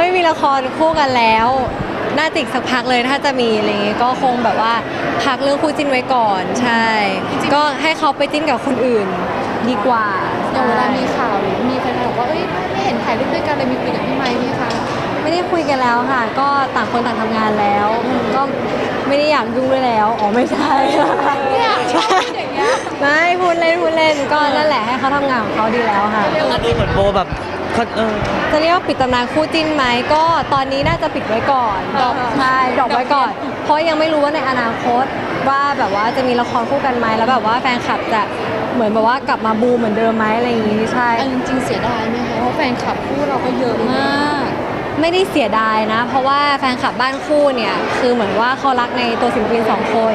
ไม่มีละครคู่กันแล้ว น่าติดสักพักเลยถ้าจะมีอะไรอย่างงี้ก็คงแบบว่าพักเรื่องคู่จิ้นไว้ก่อนใช่ ก็ให้เขาไปจิ้นกับคนอื่นดีกว่าอย่างเวลามีข่าวหรือมีแฟนๆบอกว่าเอ้ยไม่เห็นถ่ายรูปด้วยกันเลยมีคุยกับพี่ไมค์ไหมคะไม่ได้คุยกันแล้วค่ะ ก็ต่างคนต่างทำงานแล้ว ก็ไม่ได้อยากยุ่งด้วยแล้วอ๋อไม่ใช่เนี่ยชอบพูดอย่างเงี้ยไม่พูดเล่นพูดเล่นก็นั่นแหละให้เขาทำงานของเขาดีแล้วค่ะดูเหมือนโบแบบ เขาเออ จะเรียกว่าปิดตำนานคู่จิ้นไหมก็ตอนนี้น่าจะปิดไว้ก่อนดอกใช่ดอกไว้ก่อน เพราะยังไม่รู้ว่าในอนาคตว่าแบบว่าจะมีละครคู่กันไหมแล้วแบบว่าแฟนคลับจะเหมือนแบบว่ากลับมาบูมเหมือนเดิมไหมอะไรอย่างงี้ใช่เอาจริงๆเสียดายไหมคะเพราะแฟนคลับคู่เราก็เยอะมาก ไม่ได้เสียดายนะ เพราะว่าแฟนคลับบ้านคู่เนี่ยคือเหมือนว่าเขารักในตัวศิลปินสองคน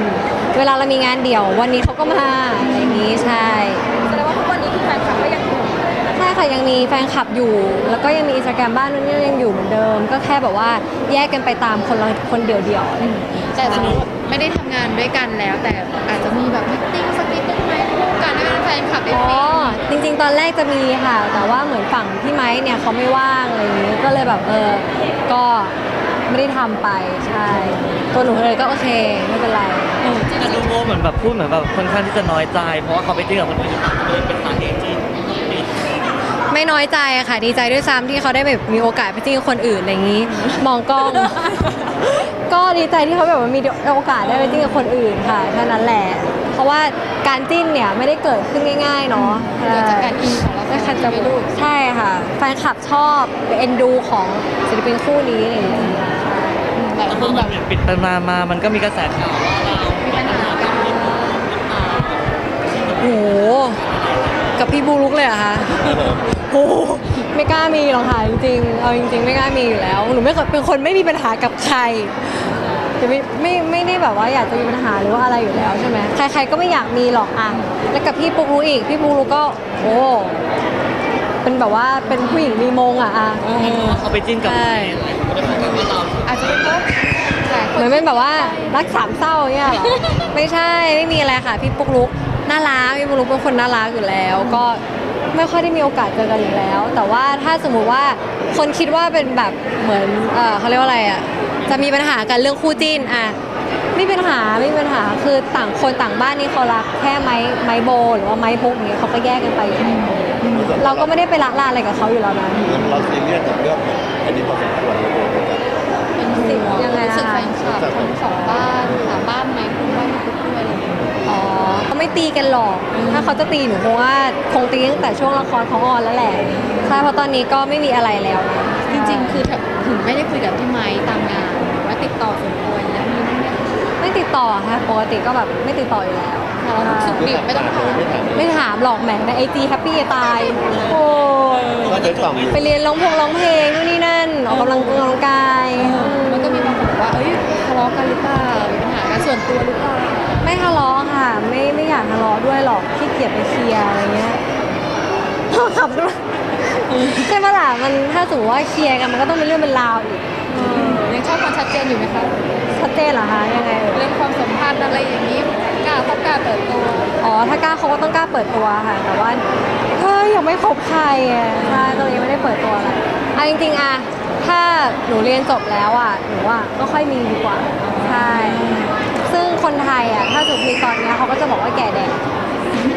เวลาเรามีงานเดี่ยว วันนี้เขาก็มาอะไรอย่างนี้ใช่ ใช่ค่ะยังมีแฟนคลับอยู่ แล้วก็ยังมีอินสตาแกรมบ้านนู้นยังอยู่เหมือนเดิม ก็แค่แบบว่าแยกกันไปตามคนละคนเดี่ยวๆอะไรอย่างนี้แต่สมมติว่าไม่ได้ทำงานด้วยกันแล้ว แต่อาจจะมีแบบมิทติ้งสักนิดนึงไหมคู่กันให้แฟนคลับได้อ๋อฟินจริงๆ ตอนแรกจะมีค่ะ แต่ว่าเหมือนฝั่งพี่ไม้เนี่ยเขาไม่ว่างอะไรอย่างนี้ก็เลยแบบเออก็ไม่ได้ทำไปใช่ ตัวหนูเลยก็โอเคไม่เป็นไร แต่ดูโบเหมือนแบบพูดเหมือนแบบค่อนข้างที่จะน้อยใจ เพราะว่าเขาไปจิ้นกับคนอื่นเลยเป็นสาเหตุที่ ไม่น้อยใจอะค่ะดีใจด้วยซ้ำที่เขาได้แบบมีโอกาสไปจิ้นกับคนอื่นอะไรอย่างนี้ มองกล้อง ก็ดีใจที่เขาแบบว่ามีโอกาสได้ไปจิ้นกับคนอื่นค่ะเท่านั้นแหละ เพราะว่าการจิ้นเนี่ยไม่ได้เกิดขึ้นง่าย ๆ เนาะเกิดจากการอินของเราได้คันจะไม่รู้ใช่ค่ะ แฟนคลับชอบเอ็นดูของศิลปินคู่นี้อะไรอย่างเงี้ยหลายแล้วคพอนแบมันบปิดไปมามามันก็มีกระแสข่าวว่าเรามีปัญหากันโหกับพี่บูลุกเลยเหรอะคะโหไม่กล้ามีหรอกค่ะจริงๆเอาจริง ๆ ไม่กล้ามีอยู่แล้วหนูไม่เคยเป็นคนไม่มีปัญหากับใครจะไม่ไม่ไม่ได้แบบว่าอยากจะมีปัญหาหรือว่าอะไรอยู่แล้วใช่ไหมใคร ๆก็ไม่อยากมีหรอกอะแล้วกับพี่ปุ๊กลุกอีกพี่ปุ๊กลุกก็โอ้เป็นแบบว่าเป็นผู้หญิงมีมงอะอะเขาไปจิ้นกับใช่อาจจะเป็นเพราะหลายคเหมือนเป็นแบบว่ารักสามเศร้าอย่างเงี้ยเหรอไม่ใช่ไม่มีอะไรค่ะ พี่ปุ๊กลุกน่ารักพี่ปุ๊กลุกเป็นคนน่ารักอยู่แล้ว ก็ ไม่ค่อยได้มีโอกาสเจอกันอยู่แล้ว แต่ว่าถ้าสมมุติว่าคนคิดว่าเป็นแบบเหมือนเออเขาเรียกว่าอะไรอะจะมีปัญหากันเรื่องคู่จิ้นอะไม่มีปัญหาไม่มีปัญหาคือต่างคนต่างบ้านนี่เขารักแค่ไม้ไม้โบ หรือว่าไม้พุกอย่างเงี้ยเขาก็แยกกันไปอยู่แล้วเราก็ไม่ได้ไปละลานอะไรกับเขาอยู่แล้วนะเราซีเรียสกับเรื่องอันนี้พอสมควรแล้วโบเหมือนกันเป็นห่วงยังไงนะคะรู้สึกแฟนคลับทั้งสองบ้าน ตีกันหรอก ถ้าเขาจะตีหนูคงว่าคงตีตั้งแต่ช่วงละครของออนแล้วแหละ ใช่เพราะตอนนี้ก็ไม่มีอะไรแล้วนะจริงๆ คือถึงไม่ได้คุยกับพี่ไม้ตามงานหรือว่าติดต่อส่วนตัวแล้วมีไหมไม่ติดต่อค่ะปกติก็แบบไม่ติดต่ออยู่แล้วเรารู้สึกดิบไม่ต้องถามไม่ถามไม่ถามหรอกแหมในไอจีแฮปปี้จะตาย โอ้ยก็เคยฟังอยู่ไปเรียนร้องพงร้องเพลงนู่นนี่นั่นออกกำลังกำลังกายมันก็มีบางคนบอกว่าเอ้ยทะเลาะกันหรือเปล่ามีปัญหากันส่วนตัวหรือเปล่า ไม่ทะเลาะค่ะ ไม่ไม่อยากทะเลาะด้วยหรอกขี้เกียจไปเคลียร์อะไรเงี้ยขับด้วยใช่ปะล่ะมันถ้าสมมติว่าเคลียร์กันมันก็ต้องเป็นเรื่องเป็นราวอีกยังชอบความชัดเจนอยู่ไหมคะ ชัดเจนเหรอคะยังไงเอ่ย เรื่องความสัมพันธ์อะไรอย่างนี้กล้าต้องกล้าเปิดตัวอ๋อ ถ้ากล้าเขาก็ต้องกล้าเปิดตัวค่ะ แต่ว่าเฮ้ยยังไม่คบใครอะใช่ตอนนี้ไม่ได้เปิดตัวอะไรอะจริงๆอะถ้าหนูเรียนจบแล้วอะหนูอะก็ค่อยมีดีกว่า ใช่ ซึ่งคนไทยอะถ้าสมมติมีตอนเนี้ยเขาก็จะบอกว่าแก่แดด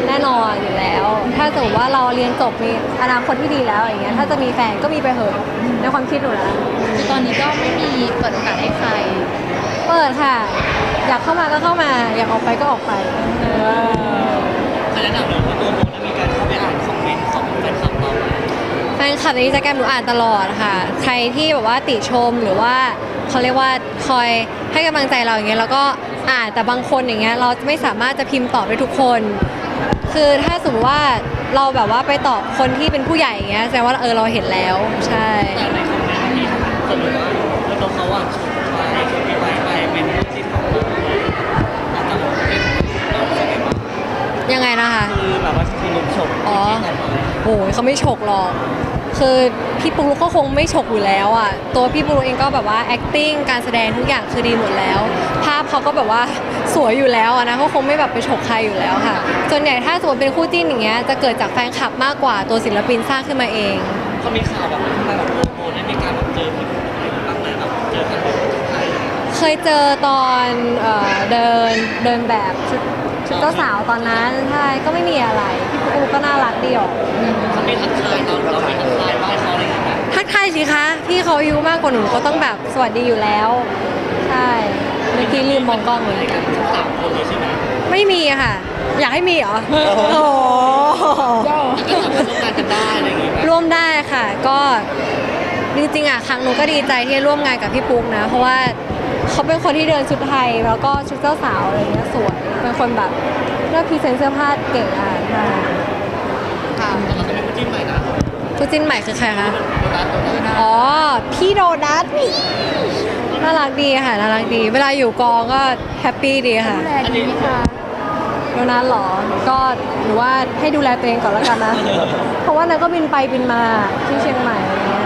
แน่นอนอยู่แล้ว ถ้าสมมติว่าเราเรียนจบมีอนาคตที่ดีแล้วอย่างเงี้ยถ้าจะมีแฟนก็มีไปเถอะในความคิดหนูนะคือตอนนี้ก็ไม่มีเปิดโอกาสให้ใคร เปิดค่ะ อยากเข้ามาก็เข้ามา อยากออกไปก็ออกไปขณะนั้นเราตัวโบได้มีการเข้าไปอ่าน แฟนคลับในอินสตาแกรมหนูอ่านตลอดค่ะ ใครที่แบบว่าติชมหรือว่าเขาเรียกว่าคอยให้กำลังใจเราอย่างเงี้ยแล้วก็อ่านแต่บางคนอย่างเงี้ยเราไม่สามารถจะพิมพ์ตอบได้ทุกคน คือถ้าสมมติว่าเราแบบว่าไปตอบคนที่เป็นผู้ใหญ่อย่างเงี้ยแสดงว่าเออเราเห็นแล้วใช่ แต่ในคอมเมนต์มันมีคนบอกว่าแล้วตัวเขาอะชมไปชมไม้ไปเป็นจิ้นของเราอาจจะเป็นเราใช่ไหมว่ายังไงนะคะ คือแบบว่าคือลุมชมอ๋อที่ของเราโอ้ยเขาไม่ฉกหรอก คือพี่ปุ๊กลุกก็คงไม่ฉกอยู่แล้วอะตัวพี่ปุ๊กลุกเองก็แบบว่า acting การแสดงทุกอย่างคือดีหมดแล้ว ภาพเขาก็แบบว่าสวยอยู่แล้วอะนะเขาคงไม่แบบไปฉกใครอยู่แล้วค่ะส่วนใหญ่ถ้าสมมติเป็นคู่จิ้นอย่างเงี้ยจะเกิดจากแฟนคลับมากกว่าตัวศิลปินสร้างขึ้นมาเองเขามีข่าวแบบทำไมแบบโบโบได้มีการแบบเจอพี่ยเจอตอนเอ่อเดินเดินแบบชุดชุดเจ้าสาวตอนนั้นใช่ก็ไม่มีอะไรพี่ปุ๊กก็น่ารักดีออกเขาไม่ทักทายเราเรา สิคะ พี่เขาอายุมากกว่าหนูเขาต้องแบบสวัสดีอยู่แล้ว ใช่เมื่อกี้ลืมมองกล้องเลยกันทั้งสามคนเลยใช่ไหมไม่มีอะค่ะ อยากให้มีเหรอ โอ้โหก็สามารถร่วมงานกันได้อะไรอย่างเงี้ยร่วมได้ค่ะ ก็จริงๆอะครั้งหนูก็ดีใจที่ได้ร่วมงานกับพี่ปุ๊กนะ เพราะว่าเขาเป็นคนที่เดินชุดไทย แล้วก็ชุดเจ้าสาวอะไรเงี้ยสวยเป็นคนแบบเลือกพรีเซนต์เสื้อผ้าเก่งอะใช่ค่ะ คู่จิ้นใหม่คือใครคะโดนัทโดนัทอ๋อ พี่โดนัทน่ารักดีค่ะ น่ารักดี เวลาอยู่กองก็แฮปปี้ดีค่ะดูแลดีไหมคะโดนัทเหรอ ก็หรือว่าให้ดูแลตัวเองก่อนแล้วกันนะ เพราะว่านั้นก็บินไปบินมาที่เชียงใหม่อะไรเงี้ย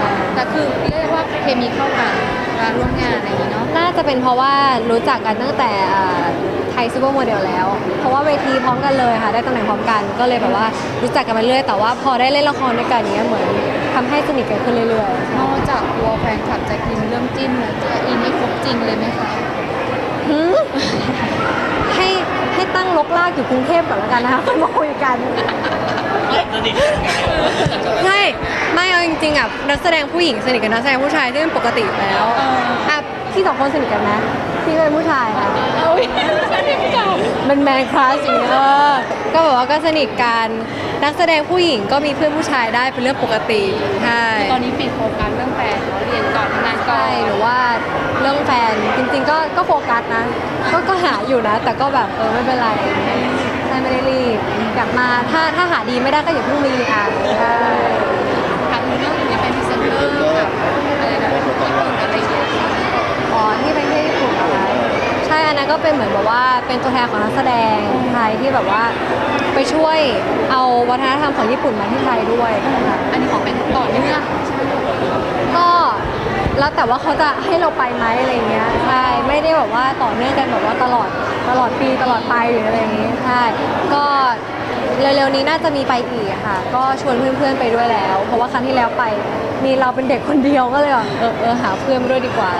ใช่แต่คือเรียกว่าเคมีเข้ากัน เวลาร่วมงานอะไรอย่างนี้เนาะน่าจะเป็นเพราะว่ารู้จักกันตั้งแต่อ่าไทยซูเปอร์โมเดลแล้ว เพราะว่าเวทีพร้อมกันเลยค่ะ ได้ตำแหน่งพร้อมกัน ก็เลยแบบว่ารู้จักกันมาเรื่อย แต่ว่าพอได้เล่นละครด้วยกันเนี้ยเหมือนทำให้สนิทกันขึ้นเรื่อยๆนอกจากกลัวแฟนคลับจะกินเรื่องจิ้นแล้วจะอินนี่ครบจริงเลยไหมคะหืมให้ให้ตั้งลกลากอยู่กรุงเทพก่อนแล้วกันนะคะค่อยมาคุยกัน ไม่สนิทกันไงใช่ไม่เอาจริงๆอะนักแสดงผู้หญิงสนิทกับนักแสดงผู้ชายที่เป็นปกติอยู่แล้วอะพี่สองคนสนิทกันไหมพี่เป็นผู้ชายค่ะเอ้ยสนิทกันเป็นแมนคลาสอย่างเงี้ยเออก็แบบว่าก็สนิทกันนักแสดงผู้หญิงก็มีเพื่อนผู้ชายได้เป็นเรื่องปกติใช่ตอนนี้ปิดโฟกัสเรื่องแฟนเนาะเรียนก่อนทำงานก่อใช่นหรือว่าเรื่องแฟนจริงๆก็ก็โฟกัสนะก็ก็หาอยู่นะ แต่ก็แบบเออไม่เป็นไรใช่ไม่ได้รีบกลับมาถ้าถ้าหาดีไม่ได้ก็อย่าเพิ่งมีอะใช่ทำเรื่องนี้เป็นพรีเซนเตอร์กับอะไรนะญี่ปุ่นอะไรอย่างเงี้ยอ๋อที่เป็นที่ญี่ปุ่นเหรอคะใช่อันนั้นก็เป็นเหมือนแบบว่าเป็นตัวแทนของนักแสดงไทยที่แบบว่าไปช่วยเอาวัฒนธรรมของญี่ปุ่นมาที่ไทยด้วยค่ะอันนี้ของเป็นต่อเนื่องใช่ไหมก็แล้วแต่ว่าเขาจะให้เราไปไหมอะไรเงี้ยใช่ไม่ได้แบบว่าต่อเนื่องกันแบบว่าตลอด ตลอดปีตลอดไปหรืออะไรอย่างนี้ใช่ก็เร็วๆนี้น่าจะมีไปอีกค่ะ ก็ชวนเพื่อนๆไปด้วยแล้ว เพราะว่าครั้งที่แล้วไปมีเราเป็นเด็กคนเดียวก็เลยแบบเออเออหาเพื่อนมาด้วยดีกว่า